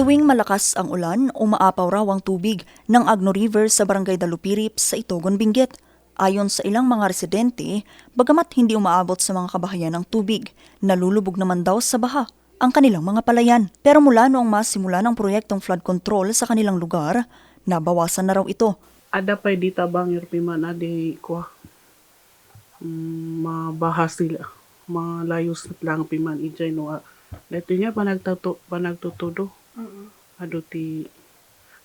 Tuwing malakas ang ulan, umaapaw raw ang tubig ng Agno River sa Barangay Dalupirip sa Itogon, Benguet. Ayon sa ilang mga residente, bagamat hindi umaabot sa mga kabahayan ng tubig, nalulubog naman daw sa baha ang kanilang mga palayan. Pero mula noong masimula ng proyektong flood control sa kanilang lugar, nabawasan na raw ito. ada pa di tabang irpiman adi ko mm, mabahas sila malayos lang piman ijay no ah. Dito niya panagtato panagtutudo ado ti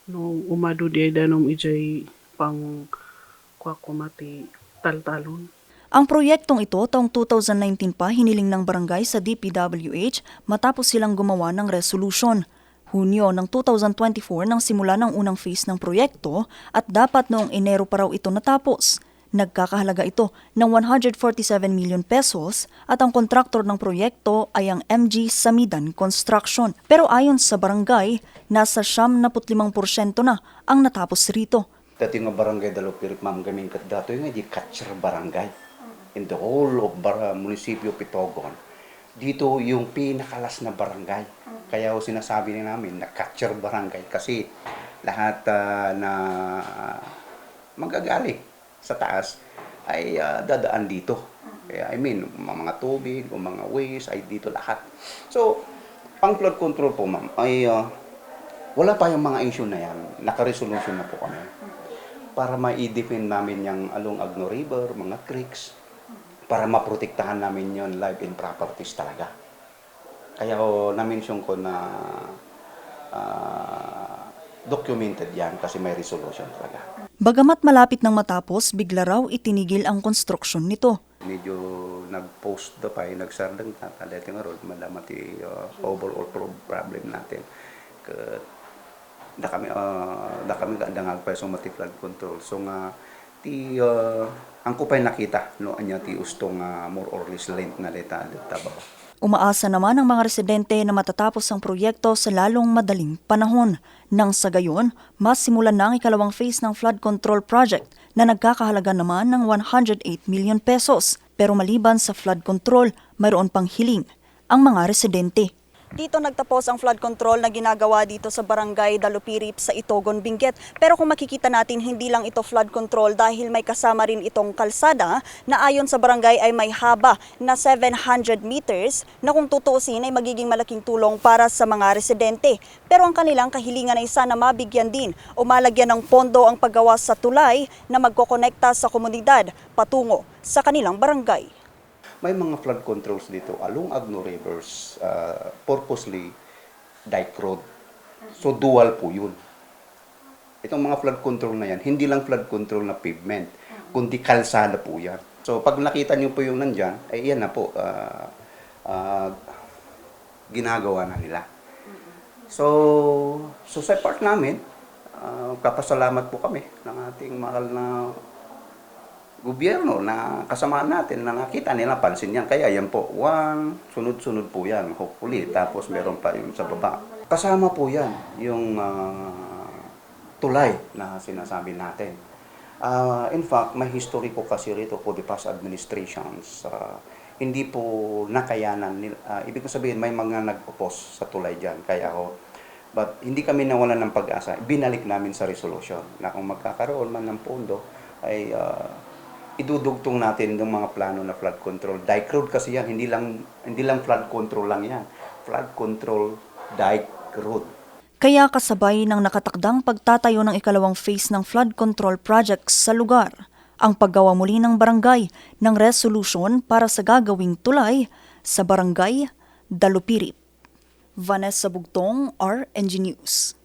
no umado di danom ijay pang kwa kumati taltalon Ang proyektong ito taong 2019 pa hiniling ng barangay sa DPWH matapos silang gumawa ng resolution. Hunyo ng 2024 nang simula ng unang phase ng proyekto at dapat noong Enero pa raw ito natapos. Nagkakahalaga ito ng 147 million pesos at ang kontraktor ng proyekto ay ang MG Samidan Construction. Pero ayon sa barangay, nasa 75% na ang natapos rito. Dati nga barangay Dalopirik, ma'am, gaming kat dato yung di catcher barangay. In the whole of bar- munisipyo Pitogon. Dito yung pinakalas na barangay. Kaya ho sinasabi ni namin na catcher barangay kasi lahat ah, na magagaling sa taas ay ah, dadaan dito. Kaya I mean, mga tubig o mga waste ay dito lahat. So, pang flood control po ma'am ay ah, wala pa yung mga issue na yan. Naka-resolution na po kami. Para ma-defend namin yung along Agno River, mga creeks, para maprotektahan namin yon life and properties talaga. Kaya ho, na-mention ko na ah, documented yan kasi may resolution talaga. Bagamat malapit nang matapos, bigla raw itinigil ang konstruksyon nito. Medyo nag-post da pa, nagsardang natalete nga ron, madama ti uh, overall pro- problem natin. Ka, da kami, uh, da kami ga dangag pa so mati flood control. So nga, ti, uh, ang kupay nakita, no, anya ti ustong uh, more or less length na leta, leta ba? Umaasa naman ang mga residente na matatapos ang proyekto sa lalong madaling panahon. Nang sa gayon, mas simulan na ang ikalawang phase ng flood control project na nagkakahalaga naman ng 108 million pesos. Pero maliban sa flood control, mayroon pang hiling ang mga residente. Dito nagtapos ang flood control na ginagawa dito sa barangay Dalupirip sa Itogon, Benguet. Pero kung makikita natin, hindi lang ito flood control dahil may kasama rin itong kalsada na ayon sa barangay ay may haba na 700 meters na kung tutuusin ay magiging malaking tulong para sa mga residente. Pero ang kanilang kahilingan ay sana mabigyan din o malagyan ng pondo ang paggawa sa tulay na magkokonekta sa komunidad patungo sa kanilang barangay. May mga flood controls dito along Agno Rivers, uh, purposely dike road. So dual po yun. Itong mga flood control na yan, hindi lang flood control na pavement, kundi kalsada po yan. So pag nakita niyo po yung nandyan, ay yan na po, uh, uh, ginagawa na nila. So, so sa part namin, uh, kapasalamat po kami ng ating mahal na gobyerno na kasama natin na nakita nila pansin yan. Kaya yan po, one, sunod-sunod po yan, hopefully. Tapos meron pa yung sa baba. Kasama po yan, yung ah, tulay na sinasabi natin. Ah, in fact, may history po kasi rito po the past administrations. ah, hindi po nakayanan. nila- ah, ibig ko sabihin, may mga nag-oppose sa tulay dyan. Kaya ho, but hindi kami nawalan ng pag-asa. Binalik namin sa resolution na kung magkakaroon man ng pondo, ay ah, idudugtong natin yung mga plano na flood control. Dike road kasi yan, hindi lang hindi lang flood control lang yan. Flood control dike road. Kaya kasabay ng nakatakdang pagtatayo ng ikalawang phase ng flood control project sa lugar, ang paggawa muli ng barangay ng resolution para sa gagawing tulay sa barangay Dalupirip. Vanessa Bugtong, RNG News.